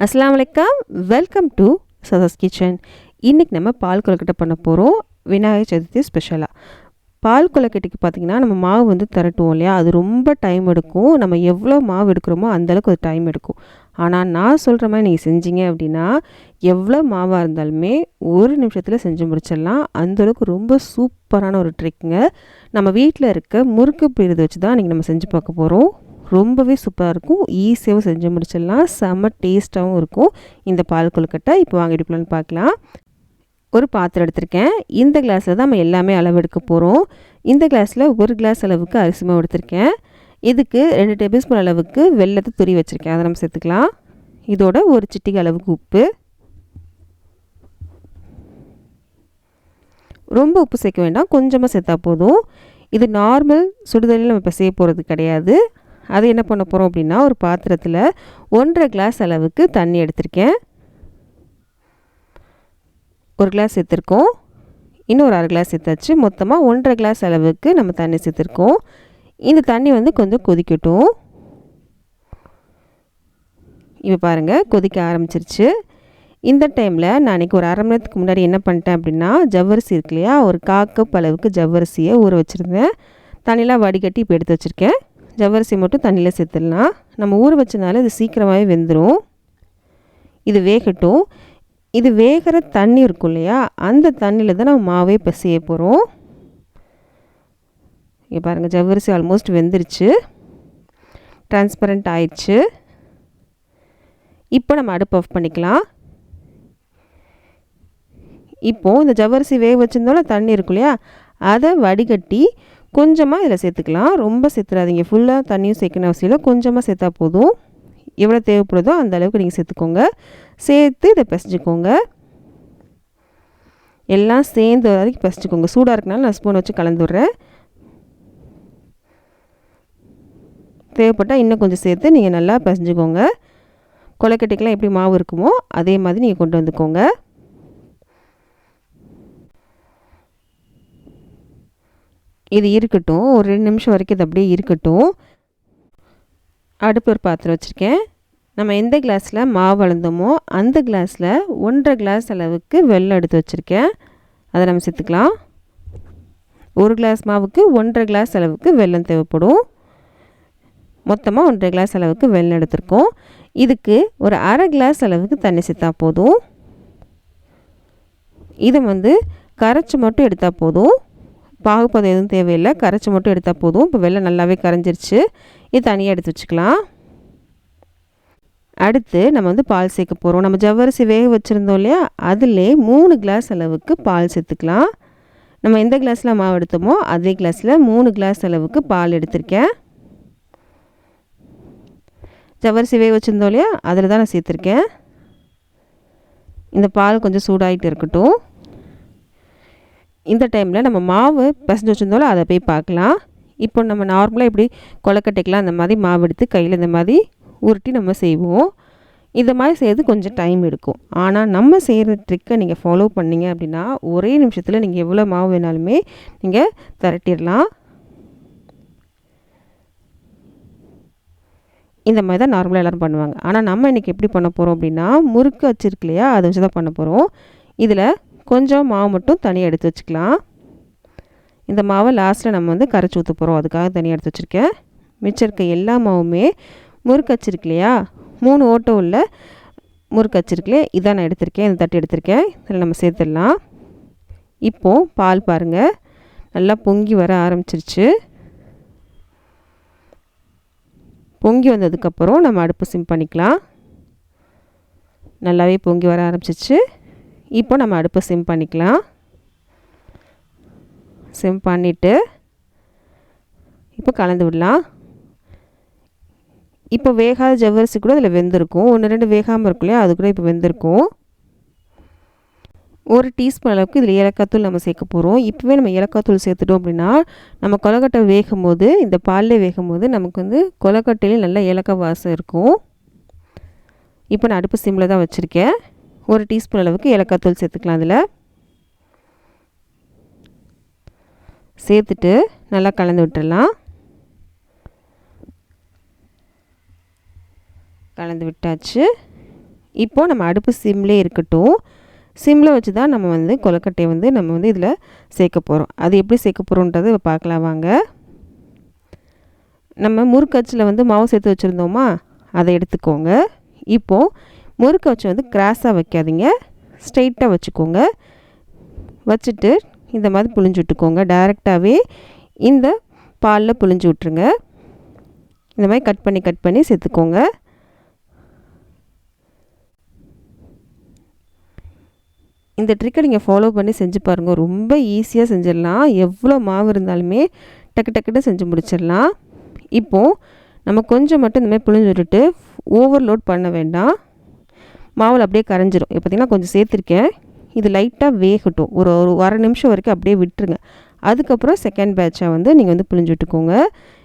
அஸ்லாம் வலைக்கம் welcome to சதாஸ் kitchen இன்றைக்கி நம்ம பால் கொலக்கட்டை பண்ண போகிறோம் விநாயகர் சதுர்த்தி ஸ்பெஷலாக பால் கொலக்கட்டைக்கு பார்த்திங்கன்னா நம்ம மாவு வந்து திரட்டுவோம் இல்லையா? அது ரொம்ப டைம் எடுக்கும். நம்ம எவ்வளோ மாவு எடுக்கிறோமோ அந்தளவுக்கு அது டைம் எடுக்கும். ஆனால் நான் சொல்கிற மாதிரி நீங்கள் செஞ்சீங்க அப்படின்னா எவ்வளோ மாவாக இருந்தாலுமே ஒரு நிமிஷத்தில் செஞ்சு முடிச்சிடலாம். அந்தளவுக்கு ரொம்ப சூப்பரான ஒரு ட்ரிக்குங்க நம்ம வீட்டில் இருக்க முறுக்கு பிரிதை வச்சு தான் இன்றைக்கி நம்ம செஞ்சு பார்க்க போகிறோம் ரொம்பவே சூப்பராக இருக்கும். ஈஸியாகவும் செஞ்சு முடிச்சிடலாம். செம்ம டேஸ்ட்டாகவும் இருக்கும். இந்த பால் கொழுக்கட்டை இப்போ வாங்கி எடுக்கலான்னு பார்க்கலாம். ஒரு பாத்திரம் எடுத்திருக்கேன். இந்த கிளாஸில் தான் நம்ம எல்லாமே அளவு எடுக்க போகிறோம் இந்த கிளாஸில் ஒரு கிளாஸ் அளவுக்கு அரிசி மாவு எடுத்திருக்கேன். இதுக்கு ரெண்டு டேபிள் ஸ்பூன் அளவுக்கு வெள்ளத்தை துரி வச்சுருக்கேன். அதை நம்ம சேர்த்துக்கலாம். இதோட ஒரு சிட்டிகை அளவுக்கு உப்பு. ரொம்ப உப்பு சேர்க்க வேண்டாம். கொஞ்சமாக சேர்த்தா போதும். இது நார்மல் சுடுதண்ணியில் நம்ம இப்போ செய்ய போகிறது கிடையாது. அது என்ன பண்ண போகிறோம் அப்படின்னா ஒரு பாத்திரத்தில் ஒன்றரை கிளாஸ் அளவுக்கு தண்ணி எடுத்திருக்கேன். ஒரு கிளாஸ் சேர்த்துருக்கோம் இன்னும் ஒரு அரை கிளாஸ் சேர்த்தாச்சு மொத்தமாக ஒன்றரை கிளாஸ் அளவுக்கு நம்ம தண்ணி சேர்த்துருக்கோம். இந்த தண்ணி வந்து கொஞ்சம் கொதிக்கட்டும். இப்போ பாருங்கள் கொதிக்க ஆரம்பிச்சிருச்சு. இந்த டைமில் நான் அன்றைக்கி ஒரு அரை மணி நேரத்துக்கு முன்னாடி என்ன பண்ணிட்டேன் அப்படின்னா ஜவ்வரிசி இருக்கு இல்லையா ஒரு காக்கப் அளவுக்கு ஜவ்வரிசியை ஊற வச்சுருந்தேன். தண்ணியெலாம் வடிகட்டி இப்போ எடுத்து வச்சுருக்கேன். ஜவ்வரிசி மட்டும் தண்ணியில் சேர்த்துடலாம். நம்ம ஊற வச்சனால இது சீக்கிரமாகவே வெந்துடும் இது வேகட்டும். இது வேகிற தண்ணி இருக்கும் இல்லையா? அந்த தண்ணியில் தான் நம்ம மாவே செய்ய போகிறோம் இங்கே பாருங்கள் ஜவ்வரிசி ஆல்மோஸ்ட் வெந்துருச்சு. டிரான்ஸ்பரண்ட் ஆயிடுச்சு. இப்போ நம்ம அடுப்பு ஆஃப் பண்ணிக்கலாம். இப்போது இந்த ஜவ்வரிசி வேக வச்சுருந்தோம்ல தண்ணி இருக்கும் இல்லையா? அதை வடிகட்டி கொஞ்சமாக இதில் சேர்த்துக்கலாம். ரொம்ப சேர்த்துடாதீங்க ஃபுல்லாக தண்ணியும் சேர்க்கணும் அவசியம் இல்லை. கொஞ்சமாக சேர்த்தா போதும். எவ்வளோ தேவைப்படுதோ அந்த அளவுக்கு நீங்கள் சேர்த்துக்கோங்க. சேர்த்து இதை பிசைஞ்சுக்கோங்க. எல்லாம் சேர்ந்து வரைக்கும் பிசைச்சிக்கோங்க சூடாக இருக்கனால நான் ஸ்பூன் வச்சு கலந்துடுறேன் தேவைப்பட்டால் இன்னும் கொஞ்சம் சேர்த்து நீங்கள் நல்லா பிசைஞ்சிக்கோங்க. கொலைக்கட்டைக்கெலாம் எப்படி மாவு இருக்குமோ அதே மாதிரி நீங்கள் கொண்டு வந்துக்கோங்க. இது இருக்கட்டும். ஒரு ரெண்டு நிமிஷம் வரைக்கும் இது அப்படியே இருக்கட்டும். அடுப்பு ஒரு பாத்திரம் வச்சுருக்கேன். நம்ம எந்த கிளாஸில் மாவு அளந்தோமோ அந்த கிளாஸில் ஒன்றரை கிளாஸ் அளவுக்கு வெள்ளம் எடுத்து வச்சுருக்கேன். அதை நம்ம சேர்த்துக்கலாம். ஒரு கிளாஸ் மாவுக்கு ஒன்றரை கிளாஸ் அளவுக்கு வெள்ளம் தேவைப்படும். மொத்தமாக ஒன்றரை கிளாஸ் அளவுக்கு வெள்ளம் எடுத்திருக்கோம். இதுக்கு ஒரு அரை கிளாஸ் அளவுக்கு தண்ணி சேர்த்தா போதும். இதை வந்து கரைச்சி மட்டும் எடுத்தால் போதும். பாகுப்பதம் எதுவும் தேவையில்லை. கரைச்சி மட்டும் எடுத்தால் போதும். இப்போ வெள்ளம் நல்லாவே கரைஞ்சிருச்சு. இது தனியாக எடுத்து வச்சுக்கலாம். அடுத்து நம்ம வந்து பால் சேர்க்க போகிறோம் நம்ம ஜவ்வரிசி வேக வச்சுருந்தோம் இல்லையா? அதிலே மூணு கிளாஸ் அளவுக்கு பால் சேர்த்துக்கலாம். நம்ம எந்த கிளாஸில் மாவு எடுத்தோமோ அதே கிளாஸில் மூணு கிளாஸ் அளவுக்கு பால் எடுத்திருக்கேன். ஜவ்வரிசி வேக வச்சுருந்தோம் இல்லையா? அதில் தான் நான் சேர்த்துருக்கேன். இந்த பால் கொஞ்சம் சூடாகிட்டு இருக்கட்டும். இந்த டைமில் நம்ம மாவு பசஞ்சு வச்சுருந்தோம்ல அதை போய் பார்க்கலாம். இப்போ நம்ம நார்மலாக இப்படி கொலக்கட்டைக்கெலாம் அந்த மாதிரி மாவு எடுத்து கையில் இந்த மாதிரி உருட்டி நம்ம செய்வோம். இந்த மாதிரி செய்கிறது கொஞ்சம் டைம் எடுக்கும். ஆனால் நம்ம செய்கிற ட்ரிக்கை நீங்கள் ஃபாலோ பண்ணிங்க அப்படின்னா ஒரே நிமிஷத்தில் நீங்கள் எவ்வளோ மாவு வேணாலுமே நீங்கள் திரட்டிடலாம். இந்த மாதிரி தான் நார்மலாக எல்லோரும் பண்ணுவாங்க. ஆனால் நம்ம இன்றைக்கி எப்படி பண்ண போகிறோம் அப்படின்னா முறுக்கு வச்சுருக்கு இல்லையா அதை வச்சு தான் பண்ண போகிறோம் இதில் கொஞ்சம் மாவு மட்டும் தனியாக எடுத்து வச்சுக்கலாம். இந்த மாவை லாஸ்ட்டில் நம்ம வந்து கரைச்சி ஊற்ற போகிறோம் அதுக்காக தனியாக எடுத்து வச்சுருக்கேன். மிச்சம் இருக்க எல்லா மாவுமே முறுக்கச்சிருக்கு இல்லையா? மூணு ஓட்டம் உள்ள முறுக்கு இதான் நான் எடுத்திருக்கேன். இந்த தட்டு எடுத்திருக்கேன். இதில் நம்ம சேர்த்துடலாம். இப்போது பால் பாருங்கள் நல்லா பொங்கி வர ஆரம்பிச்சிருச்சு. பொங்கி வந்ததுக்கப்புறம் நம்ம அடுப்பு சிம் பண்ணிக்கலாம். நல்லாவே பொங்கி வர ஆரம்பிச்சிச்சு இப்போ நம்ம அடுப்பை சிம் பண்ணிக்கலாம். சிம் பண்ணிவிட்டு இப்போ கலந்து விடலாம். இப்போ வேகாத ஜவ்வரிசி கூட அதில் வெந்திருக்கும். ஒன்று ரெண்டு வேகாமல் இருக்கும் இல்லையா? அது கூட இப்போ வெந்திருக்கும். ஒரு டீஸ்பூன் அளவுக்கு இதில் ஏலக்காய்த்தூள் நம்ம சேர்க்க போகிறோம் இப்போவே நம்ம ஏலக்காய்த்தூள் சேர்த்துட்டோம் அப்படின்னா நம்ம கொலக்கட்டை வேகும் போது இந்த பாலில் வேகும் போது நமக்கு வந்து கொலக்கட்டையிலே நல்லா ஏலக்காய் வாசம் இருக்கும். இப்போ நான் அடுப்பு சிம்மில் தான் வச்சுருக்கேன். ஒரு டீஸ்பூன் அளவுக்கு ஏலக்காய்த்தூள் சேர்த்துக்கலாம் அதில். சேர்த்துட்டு நல்லா கலந்து விட்டுடலாம் கலந்து விட்டாச்சு. இப்போது நம்ம அடுப்பு சிம்லே இருக்கட்டும். சிம்மில் வச்சு தான் நம்ம வந்து கொலக்கட்டையை வந்து நம்ம வந்து இதில் சேர்க்க போகிறோம் அது எப்படி சேர்க்க போகிறோன்றது பார்க்கலாம் வாங்க. நம்ம முறுக்கச்சில் வந்து மாவு சேர்த்து வச்சுருந்தோமா? அதை எடுத்துக்கோங்க. இப்போது முறுக்க வச்சு வந்து கிராஸாக வைக்காதீங்க. ஸ்ட்ரெயிட்டாக வச்சுக்கோங்க. வச்சுட்டு இந்த மாதிரி புழிஞ்சு விட்டுக்கோங்க. டைரெக்டாகவே இந்த பாலில் புழிஞ்சு விட்ருங்க இந்த மாதிரி கட் பண்ணி கட் பண்ணி சேர்த்துக்கோங்க. இந்த ட்ரிக்கை நீங்கள் ஃபாலோ பண்ணி செஞ்சு பாருங்கள் ரொம்ப ஈஸியாக செஞ்சிடலாம். எவ்வளோ மாவு இருந்தாலுமே டக்கு டக்குன்னு செஞ்சு முடிச்சிடலாம். இப்போது நம்ம கொஞ்சம் மட்டும் இந்த மாதிரி புழிஞ்சு விட்டுட்டு ஓவர்லோட் பண்ண வேண்டாம். மாவில் அப்படியே கரைஞ்சிரும். இப்போ பார்த்திங்கன்னா கொஞ்சம் சேர்த்துருக்கேன். இது லைட்டாக வேகட்டும். ஒரு ஒரு அரை நிமிஷம் வரைக்கும் அப்படியே விட்டுருங்க. அதுக்கப்புறம் செகண்ட் பேட்சாக வந்து நீங்கள் வந்து புழிஞ்சு விட்டுக்கோங்க.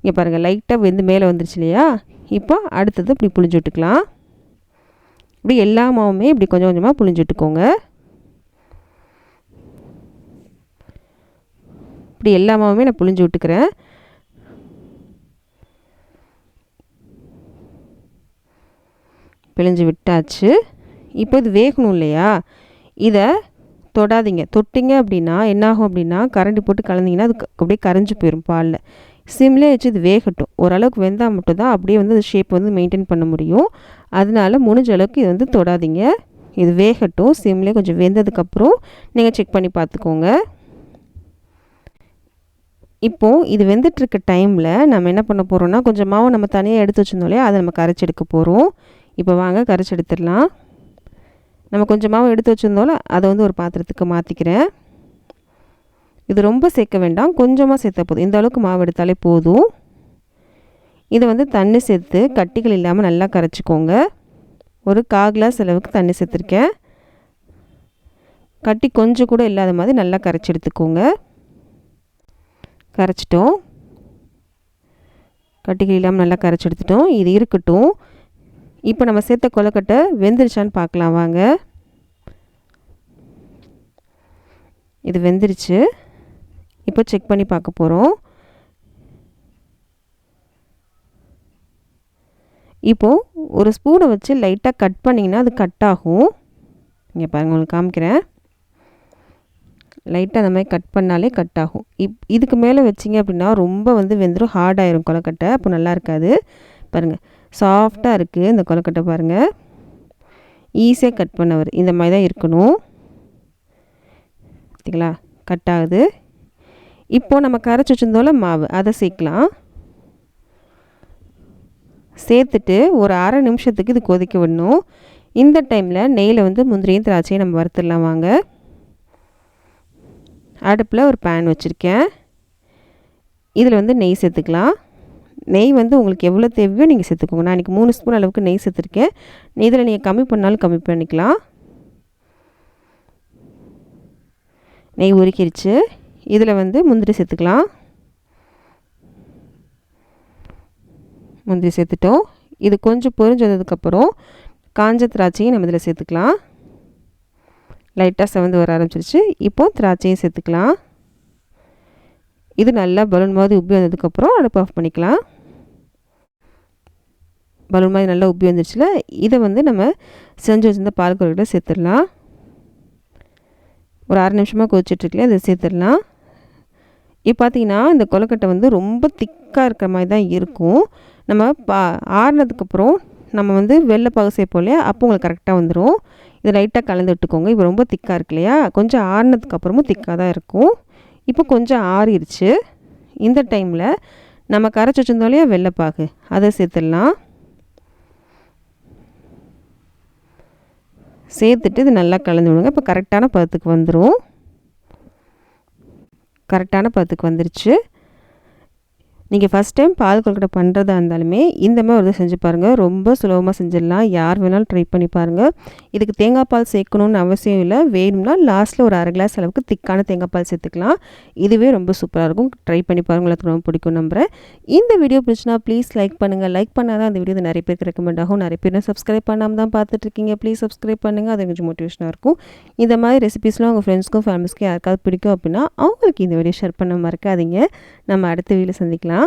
இங்கே பாருங்கள் லைட்டாக வெந்து மேலே வந்துருச்சு இல்லையா? இப்போ அடுத்தது இப்படி புழிஞ்சு விட்டுக்கலாம். இப்படி எல்லா மாவுமே இப்படி கொஞ்சம் கொஞ்சமாக புழிஞ்சு விட்டுக்கோங்க. இப்படி எல்லா மாவுமே நான் புழிஞ்சு விட்டுக்கிறேன். பிழிஞ்சு விட்டாச்சு. இப்போ இது வேகணும் இல்லையா? இதை தொடாதீங்க. தொட்டிங்க அப்படின்னா என்னாகும் அப்படின்னா கரண்டி போட்டு கலந்தீங்கன்னா அது அப்படியே கரைஞ்சி போயிடும் பாலில். சிம்லேயே வச்சு இது வேகட்டும். ஓரளவுக்கு வெந்தால் மட்டும் தான் அப்படியே வந்து அது ஷேப் வந்து மெயின்டைன் பண்ண முடியும். அதனால முடிஞ்ச அளவுக்கு இது வந்து தொடாதீங்க. இது வேகட்டும். சிம்லேயே கொஞ்சம் வெந்ததுக்கப்புறம் நீங்கள் செக் பண்ணி பார்த்துக்கோங்க. இப்போது இது வெந்துட்டுருக்க டைமில் நம்ம என்ன பண்ண போகிறோம்னா கொஞ்சம் மாவு நம்ம தனியாக எடுத்து வச்சுருந்தோம் இல்லையா? அதை நம்ம கரைச்சி எடுக்க போகிறோம் இப்போ வாங்க கரைச்சி எடுத்துடலாம். நம்ம கொஞ்சமாக எடுத்து வச்சுருந்தோம்ல அதை வந்து ஒரு பாத்திரத்துக்கு மாற்றிக்கிறேன் இது ரொம்ப சேர்க்க வேண்டாம் கொஞ்சமாக சேர்த்தா போதும். இந்த அளவுக்கு மாவு எடுத்தாலே போதும். இதை வந்து தண்ணி சேர்த்து கட்டிகள் இல்லாமல் நல்லா கரைச்சிக்கோங்க. ஒரு கா கிளாஸ் அளவுக்கு தண்ணி சேர்த்துருக்கேன். கட்டி கொஞ்சம் கூட இல்லாத மாதிரி நல்லா கரைச்சி எடுத்துக்கோங்க. கரைச்சிட்டோம். கட்டிகள் இல்லாமல் நல்லா கரைச்சி எடுத்துட்டோம். இது இருக்கட்டும். இப்போ நம்ம சேர்த்த கொலக்கட்டை வெந்துருச்சான்னு பார்க்கலாம் வாங்க. இது வெந்துருச்சு. இப்போ செக் பண்ணி பார்க்க போகிறோம் இப்போது ஒரு ஸ்பூனை வச்சு லைட்டாக கட் பண்ணிங்கன்னா அது கட் ஆகும். இங்கே பாருங்கள் உங்களுக்கு காமிக்கிறேன். லைட்டாக அந்த மாதிரி கட் பண்ணாலே கட் ஆகும். இப் இதுக்கு மேலே வச்சிங்க அப்படின்னா ரொம்ப வந்து வெந்துடும் ஹார்டாயிரும் கொலக்கட்டை அப்போ நல்லா இருக்காது. பாருங்கள் சாஃப்டாக இருக்குது இந்த கொலக்கட்டை பாருங்கள் ஈஸியாக கட் பண்ணவர். இந்த மாதிரி தான் இருக்கணும். பார்த்திங்களா கட் ஆகுது. இப்போது நம்ம கரைச்சி வச்சுருந்தோம்ல மாவு அதை சேர்க்கலாம். சேர்த்துட்டு ஒரு அரை நிமிஷத்துக்கு இது கொதிக்க விடணும். இந்த டைமில் நெய்யில் வந்து முந்திரியும் திராட்சையும் நம்ம வறுத்துடலாம் வாங்க. அடுப்பில் ஒரு பேன் வச்சுருக்கேன். இதில் வந்து நெய் சேர்த்துக்கலாம். நெய் வந்து உங்களுக்கு எவ்வளோ தேவையோ நீங்கள் சேர்த்துக்கோங்க. நான் இன்றைக்கி மூணு ஸ்பூன் அளவுக்கு நெய் சேர்த்துருக்கேன். இதில் நீங்கள் கம்மி பண்ணாலும் கம்மி பண்ணிக்கலாம். நெய் உருக்கிடுச்சு இதில் வந்து முந்திரி சேர்த்துக்கலாம். முந்திரி சேர்த்துட்டோம். இது கொஞ்சம் பொரிஞ்சு வந்ததுக்கப்புறம் காஞ்ச திராட்சையும் நம்ம இதில் சேர்த்துக்கலாம். லைட்டாக செவந்து வர ஆரம்பிச்சிருச்சு. இப்போது திராட்சையும் சேர்த்துக்கலாம். இது நல்லா பலூன் மாதிரி உப்பி வந்ததுக்கப்புறம் அடுப்பு ஆஃப் பண்ணிக்கலாம். பலூன் மாதிரி நல்லா உப்பி வந்துருச்சுல இதை வந்து நம்ம செஞ்சு வச்சுருந்த பால் கொழுக்கிட்ட சேர்த்துடலாம். ஒரு அரை நிமிஷமாக கொதிச்சிட்ருக்கலையே அதை சேர்த்துடலாம். இப்போ பார்த்தீங்கன்னா இந்த கொலக்கட்டை வந்து ரொம்ப திக்காக இருக்கிற மாதிரி தான் இருக்கும். நம்ம பா ஆறினதுக்கப்புறம் நம்ம வந்து வெள்ளைப்பாகு சேர்ப்போம் இல்லையா அப்போ உங்களுக்கு கரெக்டாக வந்துடும் இதை லைட்டாக கலந்து விட்டுக்கோங்க. இப்போ ரொம்ப திக்காக இருக்கு இல்லையா கொஞ்சம் ஆறினதுக்கப்புறமும் திக்காக தான் இருக்கும். இப்போ கொஞ்சம் ஆறிடுச்சு. இந்த டைமில் நம்ம கரைச்சி வச்சுருந்தோம் இல்லையா வெள்ளைப்பாகு அதை சேர்த்துடலாம். சேர்த்துட்டு இது நல்லா கலந்து விடுங்க. இப்போ கரெக்டான பதத்துக்கு வந்துடும் கரெக்டான பதத்துக்கு வந்துருச்சு. நீங்கள் ஃபஸ்ட் டைம் பால் கொழுக்கட்டை பண்ணுறதா இருந்தாலுமே இந்த மாதிரி ஒரு செஞ்சு பாருங்கள் ரொம்ப சுலபமாக செஞ்சிடலாம். யார் வேணாலும் ட்ரை பண்ணி பாருங்கள் இதுக்கு தேங்காய் பால் சேர்க்கணுன்னு அவசியம் இல்லை. வேணும்னா லாஸ்ட்டில் ஒரு அரை கிளாஸ் அளவுக்கு திக்கான தேங்காய் பால் சேர்த்துக்கலாம். இதுவே ரொம்ப சூப்பராக இருக்கும். ட்ரை பண்ணி பாருங்கள் உங்களுக்கு ரொம்ப பிடிக்கும் நம்புகிறேன் இந்த வீடியோ பிடிச்சினா ப்ளீஸ் லைக் பண்ணுங்கள் லைக் பண்ணால் தான் அந்த வீடியோ நிறைய பேருக்கு ரெக்கமெண்ட் ஆகும். நிறைய பேர் சப்ஸ்கிரைப் பண்ணாமல் தான் பார்த்துட்ருக்கீங்க ப்ளீஸ் சப்ஸ்கிரைப் பண்ணுங்கள் அது கொஞ்சம் மோட்டிவேஷனாக இருக்கும். இந்த மாதிரி ரெசிபீஸ்லாம் உங்கள் ஃப்ரெண்ட்ஸ்க்கும் ஃபேமிலிஸ்க்கும் யாருக்காவது பிடிக்கும் அப்படின்னா அவங்களுக்கு இந்த வீடியோ ஷேர் பண்ண மறக்காதீங்க. நம்ம அடுத்த வீடியோ சந்திக்கலாம்.